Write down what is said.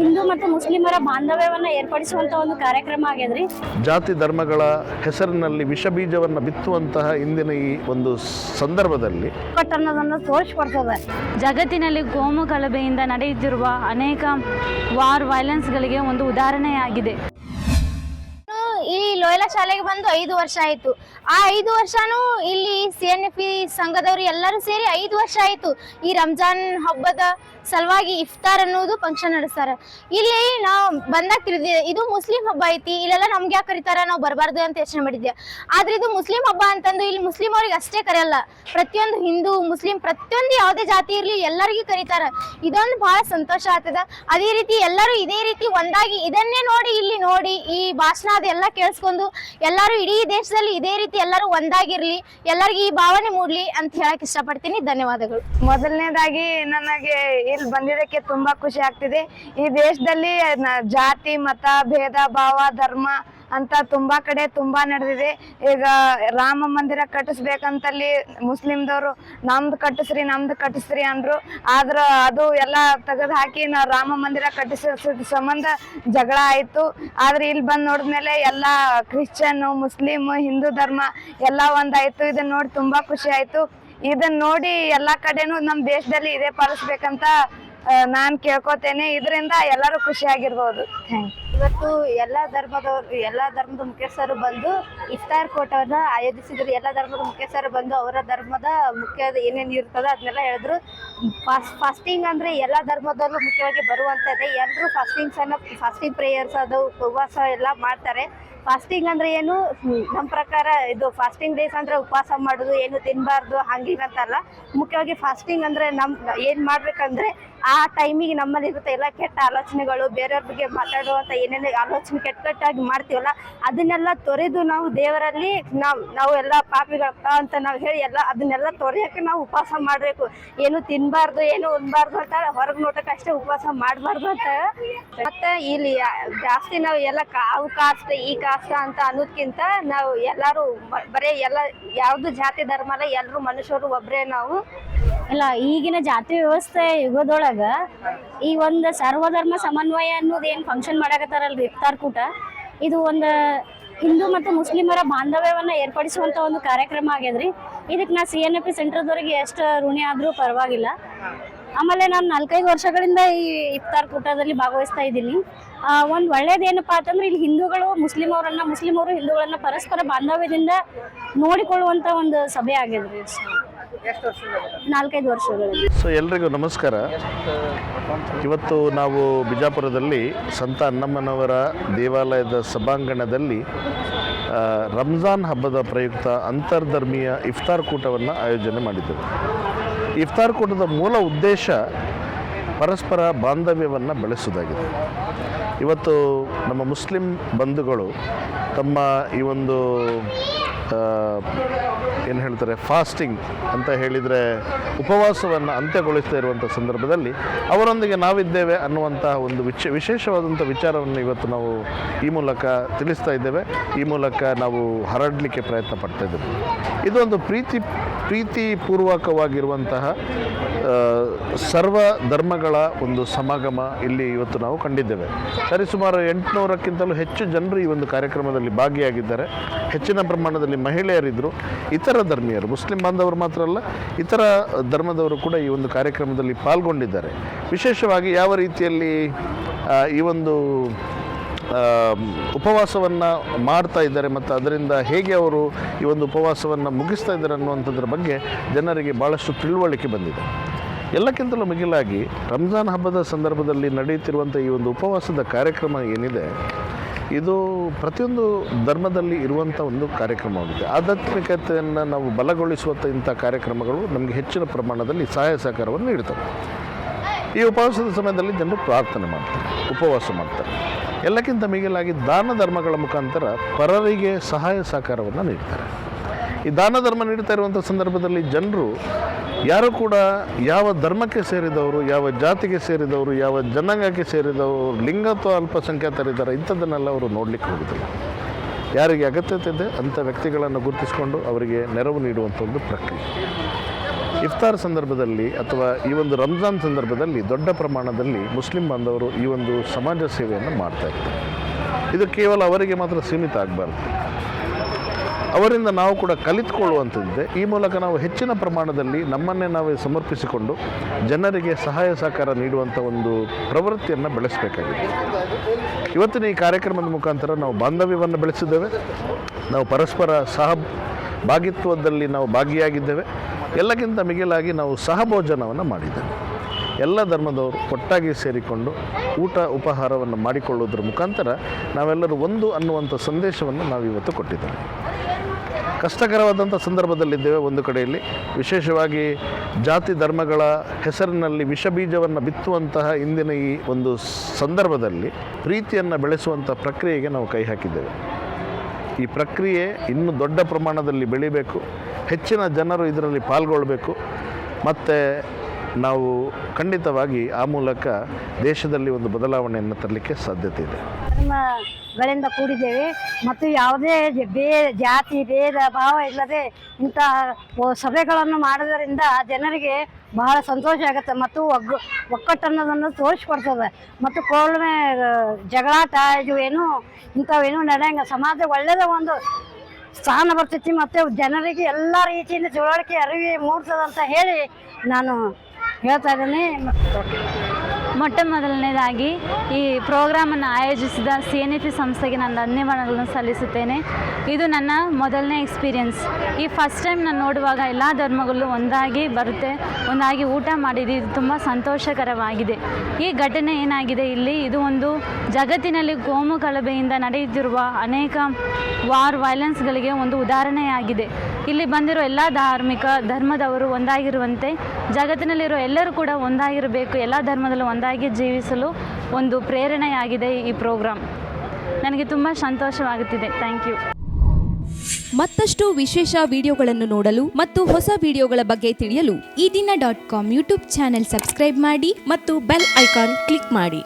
ಹಿಂದೂ ಮತ್ತು ಮುಸ್ಲಿಮರ ಬಾಂಧವ್ಯವನ್ನ ಏರ್ಪಡಿಸುವಂತ ಒಂದು ಕಾರ್ಯಕ್ರಮ ಆಗ್ಯದ್ರಿ. ಜಾತಿ ಧರ್ಮಗಳ ಹೆಸರಿನಲ್ಲಿ ವಿಷ ಬೀಜವನ್ನ ಬಿತ್ತುವಂತಹ ಇಂದಿನ ಈ ಒಂದು ಸಂದರ್ಭದಲ್ಲಿ ಅನ್ನೋದನ್ನ ತೋರಿಸ್ಕೊಡ್ತದೆ. ಜಗತ್ತಿನಲ್ಲಿ ಗೋಮು ಗಲಭೆಯಿಂದ ನಡೆಯುತ್ತಿರುವ ಅನೇಕ ವಾರ್ ವೈಲೆನ್ಸ್ಗಳಿಗೆ ಒಂದು ಉದಾಹರಣೆಯಾಗಿದೆ. ಈ ಲೋಯಲ ಶಾಲೆಗೆ ಬಂದು ಐದು ವರ್ಷ ಆಯ್ತು. ಆ ಐದು ವರ್ಷನೂ ಇಲ್ಲಿ ಸಿ ಎನ್ ಎಫ್ ಸಂಘದವರು ಎಲ್ಲರೂ ಸೇರಿ ಐದು ವರ್ಷ ಆಯ್ತು. ಈ ರಂಜಾನ್ ಹಬ್ಬದ ಸಲುವಾಗಿ ಇಫ್ತಾರ್ ಅನ್ನೋದು ಫಂಕ್ಷನ್ ನಡೆಸ್ತಾರೆ. ಇಲ್ಲಿ ನಾವು ಬಂದಾಗ ತಿಳಿದಿ ಇದು ಮುಸ್ಲಿಂ ಹಬ್ಬ ಐತಿ, ಇಲ್ಲೆಲ್ಲ ನಮ್ಗೆ ಯಾಕೆ ಕರೀತಾರ? ನಾವು ಬರಬಾರ್ದು ಅಂತ ಯೋಚನೆ ಮಾಡಿದ್ದೆ ಆದ್ರೆ ಇದು ಮುಸ್ಲಿಂ ಹಬ್ಬ ಅಂತಂದು ಇಲ್ಲಿ ಮುಸ್ಲಿಂ ಅವ್ರಿಗೆ ಅಷ್ಟೇ ಕರೆಯಲ್ಲ. ಪ್ರತಿಯೊಂದು ಹಿಂದೂ, ಮುಸ್ಲಿಂ, ಪ್ರತಿಯೊಂದು ಯಾವುದೇ ಜಾತಿ ಇರಲಿ ಎಲ್ಲರಿಗೂ ಕರೀತಾರ. ಇದೊಂದು ಬಹಳ ಸಂತೋಷ ಆಗ್ತದ. ಅದೇ ರೀತಿ ಎಲ್ಲರೂ ಇದೇ ರೀತಿ ಒಂದಾಗಿ ಇದನ್ನೇ ನೋಡಿ, ಇಲ್ಲಿ ನೋಡಿ, ಈ ಭಾಷಣ ಅದೆಲ್ಲ ಕೇಳಿಸ್ಕೊಂಡು ಎಲ್ಲರೂ ಇಡೀ ದೇಶದಲ್ಲಿ ಇದೇ ರೀತಿ ಎಲ್ಲರೂ ಒಂದಾಗಿರ್ಲಿ, ಎಲ್ಲರಿಗೂ ಈ ಭಾವನೆ ಮೂಡ್ಲಿ ಅಂತ ಹೇಳಕ್ ಇಷ್ಟಪಡ್ತೀನಿ. ಧನ್ಯವಾದಗಳು. ಮೊದಲನೇದಾಗಿ ನನಗೆ ಇಲ್ಲಿ ಬಂದಿದ್ದಕ್ಕೆ ತುಂಬಾ ಖುಷಿ ಆಗ್ತಿದೆ. ಈ ದೇಶದಲ್ಲಿ ಜಾತಿ, ಮತ, ಭೇದ, ಭಾವ, ಧರ್ಮ ಅಂತ ತುಂಬಾ ಕಡೆ ತುಂಬಾ ನಡೆದಿದೆ. ಈಗ ರಾಮ ಮಂದಿರ ಕಟ್ಟಿಸ್ಬೇಕಂತಲ್ಲಿ ಮುಸ್ಲಿಮ್ದವರು, ನಮ್ದು ಕಟ್ಟಿಸ್ರಿ ನಮ್ದು ಕಟ್ಟಿಸ್ರಿ ಅಂದ್ರು. ಆದ್ರ ಅದು ಎಲ್ಲ ತೆಗೆದು ಹಾಕಿ ನಾ, ರಾಮ ಮಂದಿರ ಕಟ್ಟಿಸ ಸಂಬಂಧ ಜಗಳ ಆಯ್ತು. ಆದ್ರೆ ಇಲ್ಲಿ ಬಂದ್ ನೋಡಿದ್ಮೇಲೆ ಎಲ್ಲಾ ಕ್ರಿಶ್ಚಿಯನ್ ಮುಸ್ಲಿಂ ಹಿಂದೂ ಧರ್ಮ ಎಲ್ಲ ಒಂದಾಯ್ತು. ಇದನ್ನ ನೋಡಿ ತುಂಬಾ ಖುಷಿ ಆಯ್ತು. ಇದನ್ನ ನೋಡಿ ಎಲ್ಲಾ ಕಡೆನೂ ನಮ್ ದೇಶದಲ್ಲಿ ಇದೇ ಪಾಲಿಸ್ಬೇಕಂತ ನಾನ್ ಕೇಳ್ಕೊತೇನೆ. ಇದರಿಂದ ಎಲ್ಲರೂ ಖುಷಿಯಾಗಿರ್ಬೋದು ಇವತ್ತು ಎಲ್ಲಾ ಧರ್ಮದವರು, ಎಲ್ಲಾ ಧರ್ಮದ ಮುಖ್ಯಸ್ಥರು ಬಂದು ಇಫ್ತಾರ್ ಕೂಟವನ್ನ ಆಯೋಜಿಸಿದ್ರು. ಎಲ್ಲಾ ಧರ್ಮದ ಮುಖ್ಯಸ್ಥರು ಬಂದು ಅವರ ಧರ್ಮದ ಮುಖ್ಯ ಏನೇನು ಇರ್ತದೆ ಅದನ್ನೆಲ್ಲ ಹೇಳಿದ್ರು. ಫಾಸ್ಟ್ ಫಾಸ್ಟಿಂಗ್ ಅಂದ್ರೆ ಎಲ್ಲಾ ಧರ್ಮದಲ್ಲೂ ಮುಖ್ಯವಾಗಿ ಬರುವಂತದ್ದೇ. ಎಲ್ಲರೂ ಫಾಸ್ಟಿಂಗ್ಸ್ ಅನ್ನ ಫಾಸ್ಟಿಂಗ್ ಪ್ರೇಯರ್ಸ್ ಅದು ಉಪವಾಸ ಎಲ್ಲ ಮಾಡ್ತಾರೆ. ಫಾಸ್ಟಿಂಗ್ ಅಂದ್ರೆ ಏನು? ನಮ್ಮ ಪ್ರಕಾರ ಇದು ಫಾಸ್ಟಿಂಗ್ ಡೇಸ್ ಅಂದ್ರೆ ಉಪವಾಸ ಮಾಡೋದು, ಏನು ತಿನ್ನಬಾರ್ದು ಹಂಗಿಗಂತಲ್ಲ ಮುಖ್ಯವಾಗಿ ಫಾಸ್ಟಿಂಗ್ ಅಂದ್ರೆ ನಮ್ ಏನ್ ಮಾಡ್ಬೇಕಂದ್ರೆ ಆ ಟೈಮಿಗೆ ನಮ್ಮಲ್ಲಿ ಇರುತ್ತೆ ಎಲ್ಲ ಕೆಟ್ಟ ಆಲೋಚನೆಗಳು, ಬೇರೆಯವ್ರ ಬಗ್ಗೆ ಮಾತಾಡುವಂತ ಏನೇನೇ ಆಲೋಚನೆ ಕೆಟ್ಟ ಕೆಟ್ಟಾಗಿ ಮಾಡ್ತೀವಲ್ಲ, ಅದನ್ನೆಲ್ಲ ತೊರೆದು ನಾವು ದೇವರಲ್ಲಿ ನಾವು ನಾವು ಎಲ್ಲ ಪಾಪಿಗಳಪ್ಪ ಅಂತ ನಾವು ಹೇಳಿ ಎಲ್ಲ ಅದನ್ನೆಲ್ಲ ತೊರೆಯಕ್ಕೆ ನಾವು ಉಪವಾಸ ಮಾಡಬೇಕು. ಏನು ತಿನ್ನಬಾರ್ದು ಏನು ಉನ್ಬಾರ್ದು ಅಂತ ಹೊರಗೆ ನೋಟಕ್ಕೆ ಅಷ್ಟೇ ಉಪವಾಸ ಮಾಡಬಾರ್ದು ಅಂತ. ಮತ್ತೆ ಇಲ್ಲಿ ಜಾಸ್ತಿ ನಾವು ಎಲ್ಲ ಅವು ಕಾಸ್ಟ್ ಈ ಕಾಸ್ಟ್ ಅಂತ ಅನ್ನೋದ್ಕಿಂತ ನಾವು ಎಲ್ಲರೂ ಬರೇ ಎಲ್ಲ, ಯಾವ್ದು ಜಾತಿ ಧರ್ಮ ಅಲ್ಲ ಎಲ್ಲರೂ ಮನುಷ್ಯರು ಒಬ್ಬರೇ ನಾವು. ಇಲ್ಲ ಈಗಿನ ಜಾತಿ ವ್ಯವಸ್ಥೆ ಯುಗದೊಳಗ ಈ ಒಂದು ಸರ್ವಧರ್ಮ ಸಮನ್ವಯ ಅನ್ನೋದು ಏನು ಫಂಕ್ಷನ್ ಮಾಡಕತ್ತಾರಲ್ರಿ ಇಫ್ತಾರ್ ಕೂಟ? ಇದು ಒಂದು ಹಿಂದೂ ಮತ್ತು ಮುಸ್ಲಿಮರ ಬಾಂಧವ್ಯವನ್ನು ಏರ್ಪಡಿಸುವಂತ ಒಂದು ಕಾರ್ಯಕ್ರಮ ಆಗ್ಯದ್ರಿ. ಇದಕ್ಕೆ ನಾ ಸಿ ಎನ್ ಎಫ್ ಪಿ ಎಷ್ಟು ಋಣಿ ಆದರೂ ಪರವಾಗಿಲ್ಲ. ಆಮೇಲೆ ನಾನು ನಾಲ್ಕೈದು ವರ್ಷಗಳಿಂದ ಈ ಇಫ್ತಾರ್ ಕೂಟದಲ್ಲಿ ಭಾಗವಹಿಸ್ತಾ ಇದ್ದೀನಿ. ಒಂದು ಒಳ್ಳೇದೇನಪ್ಪ ಅಂತಂದ್ರೆ ಇಲ್ಲಿ ಹಿಂದೂಗಳು ಮುಸ್ಲಿಂ ಅವರನ್ನ ಮುಸ್ಲಿಂ ಅವರು ಹಿಂದೂಗಳನ್ನ ಪರಸ್ಪರ ಬಾಂಧವ್ಯದಿಂದ ನೋಡಿಕೊಳ್ಳುವಂತ ಒಂದು ಸಭೆ ಆಗಿದ್ರಿ. ನಾಲ್ಕೈದು ವರ್ಷಗಳಲ್ಲಿ ಸೊ ಎಲ್ರಿಗೂ ನಮಸ್ಕಾರ. ಇವತ್ತು ನಾವು ಬಿಜಾಪುರದಲ್ಲಿ ಸಂತ ಅನ್ನಮ್ಮನವರ ದೇವಾಲಯದ ಸಭಾಂಗಣದಲ್ಲಿ ರಂಜಾನ್ ಹಬ್ಬದ ಪ್ರಯುಕ್ತ ಅಂತರ್ಧರ್ಮೀಯ ಇಫ್ತಾರ್ ಕೂಟವನ್ನು ಆಯೋಜನೆ ಮಾಡಿದ್ದೆವು. ಇಫ್ತಾರ್ ಕೂಟದ ಮೂಲ ಉದ್ದೇಶ ಪರಸ್ಪರ ಬಾಂಧವ್ಯವನ್ನು ಬೆಳೆಸುವುದಾಗಿದೆ. ಇವತ್ತು ನಮ್ಮ ಮುಸ್ಲಿಂ ಬಂಧುಗಳು ತಮ್ಮ ಈ ಒಂದು ಏನು ಹೇಳ್ತಾರೆ, ಫಾಸ್ಟಿಂಗ್ ಅಂತ ಹೇಳಿದರೆ ಉಪವಾಸವನ್ನು ಅಂತ್ಯಗೊಳಿಸ್ತಾ ಇರುವಂಥ ಸಂದರ್ಭದಲ್ಲಿ ಅವರೊಂದಿಗೆ ನಾವಿದ್ದೇವೆ ಅನ್ನುವಂತಹ ಒಂದು ವಿಚ, ವಿಶೇಷವಾದಂಥ ವಿಚಾರವನ್ನು ಇವತ್ತು ನಾವು ಈ ಮೂಲಕ ತಿಳಿಸ್ತಾ ಇದ್ದೇವೆ. ಈ ಮೂಲಕ ನಾವು ಹರಡಲಿಕ್ಕೆ ಪ್ರಯತ್ನ ಪಡ್ತಾ ಇದ್ದೇವೆ. ಇದೊಂದು ಪ್ರೀತಿ ಪ್ರೀತಿಪೂರ್ವಕವಾಗಿರುವಂತಹ ಪೂರ್ವಕವಾಗಿರುವಂತಹ ಸರ್ವ ಧರ್ಮಗಳ ಒಂದು ಸಮಾಗಮ ಇಲ್ಲಿ ಇವತ್ತು ನಾವು ಕಂಡಿದ್ದೇವೆ. ಸರಿಸುಮಾರು ಎಂಟುನೂರಕ್ಕಿಂತಲೂ ಹೆಚ್ಚು ಜನರು ಈ ಒಂದು ಕಾರ್ಯಕ್ರಮದಲ್ಲಿ ಭಾಗಿಯಾಗಿದ್ದಾರೆ. ಹೆಚ್ಚಿನ ಪ್ರಮಾಣದಲ್ಲಿ ಮಹಿಳೆಯರಿದ್ದರು ಇತರ ಧರ್ಮೀಯರು, ಮುಸ್ಲಿಂ ಬಾಂಧವರು ಮಾತ್ರ ಅಲ್ಲ, ಇತರ ಧರ್ಮದವರು ಕೂಡ ಈ ಒಂದು ಕಾರ್ಯಕ್ರಮದಲ್ಲಿ ಪಾಲ್ಗೊಂಡಿದ್ದಾರೆ. ವಿಶೇಷವಾಗಿ ಯಾವ ರೀತಿಯಲ್ಲಿ ಈ ಒಂದು ಉಪವಾಸವನ್ನು ಮಾಡ್ತಾ ಇದ್ದಾರೆ ಮತ್ತು ಅದರಿಂದ ಹೇಗೆ ಅವರು ಈ ಒಂದು ಉಪವಾಸವನ್ನು ಮುಗಿಸ್ತಾ ಇದ್ದಾರೆ ಅನ್ನುವಂಥದ್ರ ಬಗ್ಗೆ ಜನರಿಗೆ ಭಾಳಷ್ಟು ತಿಳುವಳಿಕೆ ಬಂದಿದೆ. ಎಲ್ಲಕ್ಕಿಂತಲೂ ಮಿಗಿಲಾಗಿ ರಂಜಾನ್ ಹಬ್ಬದ ಸಂದರ್ಭದಲ್ಲಿ ನಡೆಯುತ್ತಿರುವಂಥ ಈ ಒಂದು ಉಪವಾಸದ ಕಾರ್ಯಕ್ರಮ ಏನಿದೆ, ಇದು ಪ್ರತಿಯೊಂದು ಧರ್ಮದಲ್ಲಿ ಇರುವಂಥ ಒಂದು ಕಾರ್ಯಕ್ರಮವಾಗಿದೆ. ಆಧ್ಯಾತ್ಮಿಕತೆಯನ್ನು ನಾವು ಬಲಗೊಳಿಸುವಂಥ ಇಂಥ ಕಾರ್ಯಕ್ರಮಗಳು ನಮಗೆ ಹೆಚ್ಚಿನ ಪ್ರಮಾಣದಲ್ಲಿ ಸಹಾಯ ಸಹಕಾರವನ್ನು ನೀಡ್ತವೆ. ಈ ಉಪವಾಸದ ಸಮಯದಲ್ಲಿ ಜನರು ಪ್ರಾರ್ಥನೆ ಮಾಡ್ತಾರೆ, ಉಪವಾಸ ಮಾಡ್ತಾರೆ. ಎಲ್ಲಕ್ಕಿಂತ ಮಿಗಿಲಾಗಿ ದಾನ ಧರ್ಮಗಳ ಮುಖಾಂತರ ಪರರಿಗೆ ಸಹಾಯ ಸಹಕಾರವನ್ನು ನೀಡ್ತಾರೆ. ಈ ದಾನ ಧರ್ಮ ನೀಡ್ತಾ ಇರುವಂಥ ಸಂದರ್ಭದಲ್ಲಿ ಜನರು ಯಾರು ಕೂಡ ಯಾವ ಧರ್ಮಕ್ಕೆ ಸೇರಿದವರು, ಯಾವ ಜಾತಿಗೆ ಸೇರಿದವರು, ಯಾವ ಜನಾಂಗಕ್ಕೆ ಸೇರಿದವರು, ಲಿಂಗ ಅಥವಾ ಅಲ್ಪಸಂಖ್ಯಾತರಿದ್ದಾರೆ ಇಂಥದ್ದನ್ನೆಲ್ಲ ಅವರು ನೋಡಲಿಕ್ಕೆ ಹೋಗುದಿಲ್ಲ. ಯಾರಿಗೆ ಅಗತ್ಯತೆ ಇದೆ ಅಂಥ ವ್ಯಕ್ತಿಗಳನ್ನು ಗುರುತಿಸಿಕೊಂಡು ಅವರಿಗೆ ನೆರವು ನೀಡುವಂಥ ಒಂದು ಪ್ರಕ್ರಿಯೆ. ಇಫ್ತಾರ್ ಸಂದರ್ಭದಲ್ಲಿ ಅಥವಾ ಈ ಒಂದು ರಂಜಾನ್ ಸಂದರ್ಭದಲ್ಲಿ ದೊಡ್ಡ ಪ್ರಮಾಣದಲ್ಲಿ ಮುಸ್ಲಿಂ ಬಾಂಧವರು ಈ ಒಂದು ಸಮಾಜ ಸೇವೆಯನ್ನು ಮಾಡ್ತಾ ಇರ್ತಾರೆ. ಇದು ಕೇವಲ ಅವರಿಗೆ ಮಾತ್ರ ಸೀಮಿತ ಆಗಬಾರ್ದು. ಅವರಿಂದ ನಾವು ಕೂಡ ಕಲಿತುಕೊಳ್ಳುವಂಥದ್ದಿದೆ. ಈ ಮೂಲಕ ನಾವು ಹೆಚ್ಚಿನ ಪ್ರಮಾಣದಲ್ಲಿ ನಮ್ಮನ್ನೇ ನಾವೇ ಸಮರ್ಪಿಸಿಕೊಂಡು ಜನರಿಗೆ ಸಹಾಯ ಸಹಕಾರ ನೀಡುವಂಥ ಒಂದು ಪ್ರವೃತ್ತಿಯನ್ನು ಬೆಳೆಸಬೇಕಾಗಿದೆ. ಇವತ್ತಿನ ಈ ಕಾರ್ಯಕ್ರಮದ ಮುಖಾಂತರ ನಾವು ಬಾಂಧವ್ಯವನ್ನು ಬೆಳೆಸಿದ್ದೇವೆ. ನಾವು ಪರಸ್ಪರ ಸಹ ಭಾಗಿತ್ವದಲ್ಲಿ ನಾವು ಭಾಗಿಯಾಗಿದ್ದೇವೆ. ಎಲ್ಲಕ್ಕಿಂತ ಮಿಗಿಲಾಗಿ ನಾವು ಸಹಭೋಜನವನ್ನು ಮಾಡಿದ್ದೇವೆ. ಎಲ್ಲ ಧರ್ಮದವರು ಒಟ್ಟಾಗಿ ಸೇರಿಕೊಂಡು ಊಟ ಉಪಹಾರವನ್ನು ಮಾಡಿಕೊಳ್ಳುವುದರ ಮುಖಾಂತರ ನಾವೆಲ್ಲರೂ ಒಂದು ಅನ್ನುವಂಥ ಸಂದೇಶವನ್ನು ನಾವು ಇವತ್ತು ಕೊಟ್ಟಿದ್ದೇವೆ. ಕಷ್ಟಕರವಾದಂಥ ಸಂದರ್ಭದಲ್ಲಿದ್ದೇವೆ ಒಂದು ಕಡೆಯಲ್ಲಿ. ವಿಶೇಷವಾಗಿ ಜಾತಿ ಧರ್ಮಗಳ ಹೆಸರಿನಲ್ಲಿ ವಿಷ ಬೀಜವನ್ನು ಬಿತ್ತುವಂತಹ ಇಂದಿನ ಈ ಒಂದು ಸಂದರ್ಭದಲ್ಲಿ ಪ್ರೀತಿಯನ್ನು ಬೆಳೆಸುವಂಥ ಪ್ರಕ್ರಿಯೆಗೆ ನಾವು ಕೈ ಹಾಕಿದ್ದೇವೆ. ಈ ಪ್ರಕ್ರಿಯೆ ಇನ್ನೂ ದೊಡ್ಡ ಪ್ರಮಾಣದಲ್ಲಿ ಬೆಳಿಬೇಕು. ಹೆಚ್ಚಿನ ಜನರು ಇದರಲ್ಲಿ ಪಾಲ್ಗೊಳ್ಳಬೇಕು ಮತ್ತು ನಾವು ಖಂಡಿತವಾಗಿ ಆ ಮೂಲಕ ದೇಶದಲ್ಲಿ ಒಂದು ಬದಲಾವಣೆಯನ್ನು ತರಲಿಕ್ಕೆ ಸಾಧ್ಯತೆ ಇದೆ. ಗಳಿಂದ ಕೂಡಿದ್ದೇವೆ ಮತ್ತು ಯಾವುದೇ ಬೇ, ಜಾತಿ, ಭೇದ, ಭಾವ ಇಲ್ಲದೆ ಇಂತಹ ಸಭೆಗಳನ್ನು ಮಾಡೋದರಿಂದ ಜನರಿಗೆ ಬಹಳ ಸಂತೋಷ ಆಗುತ್ತೆ ಮತ್ತು ಒಗ್ಗು ಒಕ್ಕಟ್ಟನ್ನೋದನ್ನು ತೋರಿಸ್ಕೊಡ್ತದೆ. ಮತ್ತು ಕೋಳ್ಮೆ ಜಗಳಾಟ ಇದು ಏನು ಇಂಥವೇನು ನಡೆಯಂಗ, ಸಮಾಜ ಒಳ್ಳೆಯದ ಒಂದು ಸ್ಥಾನ ಬರ್ತೈತಿ ಮತ್ತು ಜನರಿಗೆ ಎಲ್ಲ ರೀತಿಯಿಂದ ತಿಳುವಳಿಕೆ ಅರಿವಿ ಮೂಡ್ತದಂತ ಹೇಳಿ ನಾನು ಹೇಳ್ತಾ ಇದ್ದೀನಿ ಮೊಟ್ಟ ಮೊದಲನೇದಾಗಿ ಈ ಪ್ರೋಗ್ರಾಮನ್ನು ಆಯೋಜಿಸಿದ ಸಿ ಎನ್ ಇ ಪಿ ಸಂಸ್ಥೆಗೆ ನಾನು ಧನ್ಯವಾದಗಳನ್ನು ಸಲ್ಲಿಸುತ್ತೇನೆ. ಇದು ನನ್ನ ಮೊದಲನೇ ಎಕ್ಸ್ಪೀರಿಯನ್ಸ್. ಈ ಫಸ್ಟ್ ಟೈಮ್ ನಾನು ನೋಡುವಾಗ ಎಲ್ಲ ಧರ್ಮಗಳು ಒಂದಾಗಿ ಬರುತ್ತೆ, ಒಂದಾಗಿ ಊಟ ಮಾಡಿದ್ದು ಇದು ತುಂಬ ಸಂತೋಷಕರವಾಗಿದೆ. ಈ ಘಟನೆ ಏನಾಗಿದೆ ಇಲ್ಲಿ, ಇದು ಒಂದು ಜಗತ್ತಿನಲ್ಲಿ ಗೋಮು ಕಳಬೆಯಿಂದ ನಡೆಯುತ್ತಿರುವ ಅನೇಕ ವಾರ್ ವೈಲೆನ್ಸ್ಗಳಿಗೆ ಒಂದು ಉದಾಹರಣೆಯಾಗಿದೆ. ಇಲ್ಲಿ ಬಂದಿರೋ ಎಲ್ಲ ಧಾರ್ಮಿಕ ಧರ್ಮದವರು ಒಂದಾಗಿರುವಂತೆ, ಜಗತ್ತಿನಲ್ಲಿರೋ ಎಲ್ಲರೂ ಕೂಡ ಒಂದಾಗಿರಬೇಕು, ಎಲ್ಲ ಧರ್ಮದಲ್ಲೂ ಒಂದಾಗಿ ಜೀವಿಸಲು ಒಂದು ಪ್ರೇರಣೆಯಾಗಿದೆ ಈ ಪ್ರೋಗ್ರಾಮ್ ನನಗೆ ತುಂಬ ಸಂತೋಷವಾಗುತ್ತಿದೆ. Thank you. ಮತ್ತಷ್ಟು ವಿಶೇಷ ವಿಡಿಯೋಗಳನ್ನು ನೋಡಲು ಮತ್ತು ಹೊಸ ವಿಡಿಯೋಗಳ ಬಗ್ಗೆ ತಿಳಿಯಲು ಈ ದಿನ dot com YouTube channel subscribe ಮಾಡಿ ಮತ್ತು ಬೆಲ್ ಐಕಾನ್ ಕ್ಲಿಕ್ ಮಾಡಿ.